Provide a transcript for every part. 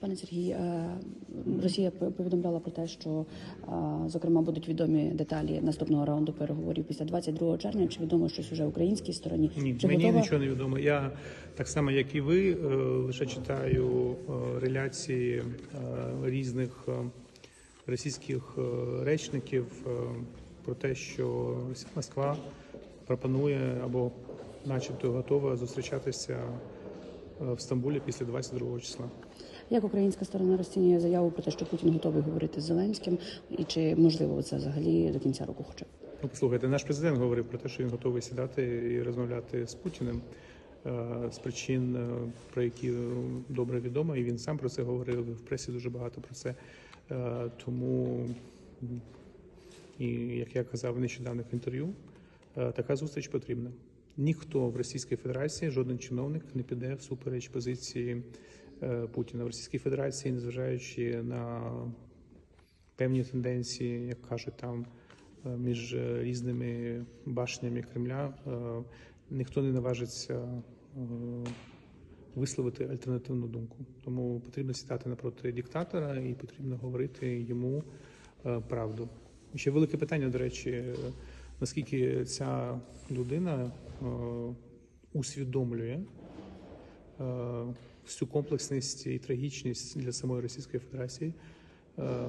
Пане Сергій, е, Росія повідомляла про те, що е, зокрема будуть відомі деталі наступного раунду переговорів після 22 червня. Чи відомо щось уже українській стороні? Ні, Чи мені готова? нічого не відомо. Я так само, як і ви, е, лише читаю реляції різних російських речників про те, що Москва пропонує або, начебто, готова зустрічатися в Стамбулі після 22 числа. Як українська сторона розцінює заяву про те, що Путін готовий говорити з Зеленським, і чи можливо це взагалі до кінця року? Хоча б? Ну, послухайте, наш президент говорив про те, що він готовий сідати і розмовляти з Путіним е, з причин, е, про які добре відомо, і він сам про це говорив. В пресі дуже багато про це. Е, Тому, і як я казав в нещодавних інтерв'ю, така зустріч потрібна. Ніхто в Російській Федерації, жоден чиновник не піде всупереч позиції Путіна в Російській Федерації, незважаючи на певні тенденції, як кажуть там е, між е, різними башнями Кремля, е, ніхто не наважиться е, висловити альтернативну думку. Тому потрібно сідати напроти диктатора і потрібно говорити йому е, правду. Ще велике питання, до речі, е, наскільки ця людина е, усвідомлює е, всю комплексність і трагічність для самої Російської Федерації е,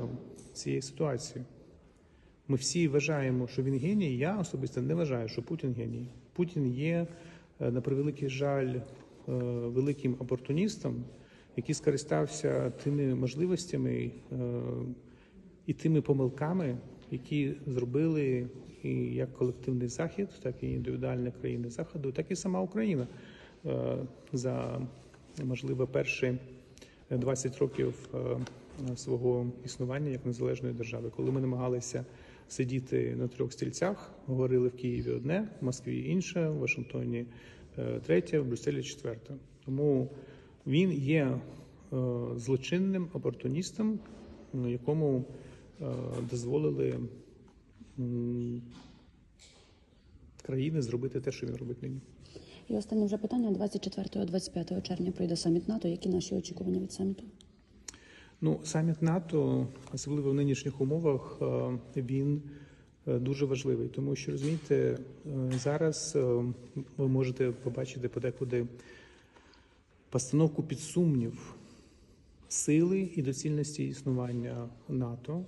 цієї ситуації. Ми всі вважаємо, що він геній. Я особисто не вважаю, що Путін геній. Путін є, е, на превеликий жаль, е, великим опортуністом, який скористався тими можливостями і тими помилками, які зробили і як колективний захід, так і індивідуальні країни заходу, так і сама Україна за можливо перші 20 років е, свого існування як незалежної держави, коли ми намагалися сидіти на трьох стільцях, говорили в Києві одне, в Москві інше, в Вашингтоні е, третє, в Брюсселі четверте. Тому він є е, злочинним опортуністом, якому дозволили країни зробити те, що він робить нині. І останнє вже питання: 24-25 червня пройде саміт НАТО. Які наші очікування від саміту? Ну, саміт НАТО, особливо в нинішніх умовах, е, він е, дуже важливий, тому що розумієте, е, зараз ви можете побачити подекуди постановку під сумнів сили і доцільності існування НАТО.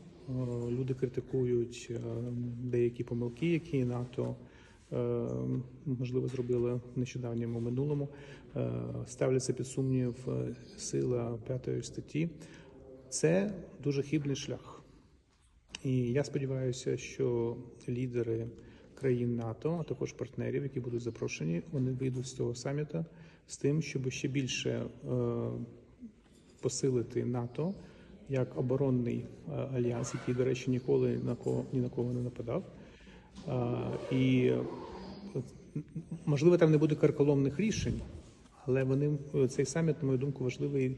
Люди критикують деякі помилки, які НАТО можливо зробили в нещодавньому минулому. Е, Ставляться під сумнів е, сила п'ятої статті. Це дуже хибний шлях. І я сподіваюся, що лідери країн НАТО, а також партнерів, які будуть запрошені, вони вийдуть з цього саміта з тим, щоб ще більше е, посилити НАТО як оборонний е, альянс, який, до речі, ніколи на кого ні на кого не нападав. Е, і е, можливо, там не буде карколомних рішень, але вони цей саміт, на мою думку, важливий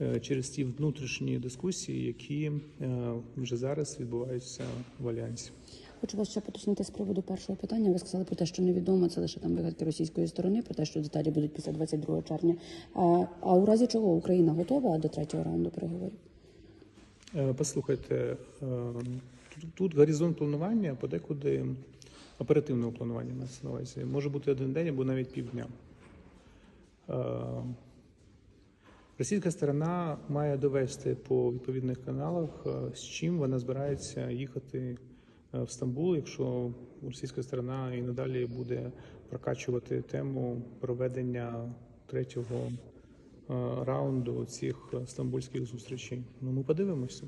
е, через ті внутрішні дискусії, які е, вже зараз відбуваються в альянсі. Хочу вас ще поточнити з приводу першого питання. Ви сказали про те, що невідомо це лише там вигадки російської сторони, про те, що деталі будуть після 22 червня. А, а у разі чого Україна готова до третього раунду переговорів? Е, Послухайте, е, тут- тут горизонт планування подекуди оперативного планування на увазі. Може бути один день або навіть півдня. Е, Російська сторона має довести по відповідних каналах, е, з чим вона збирається їхати е, в Стамбул, якщо російська сторона і надалі буде прокачувати тему проведення третього раунду цих стамбульських зустрічей. Ну, ми подивимося.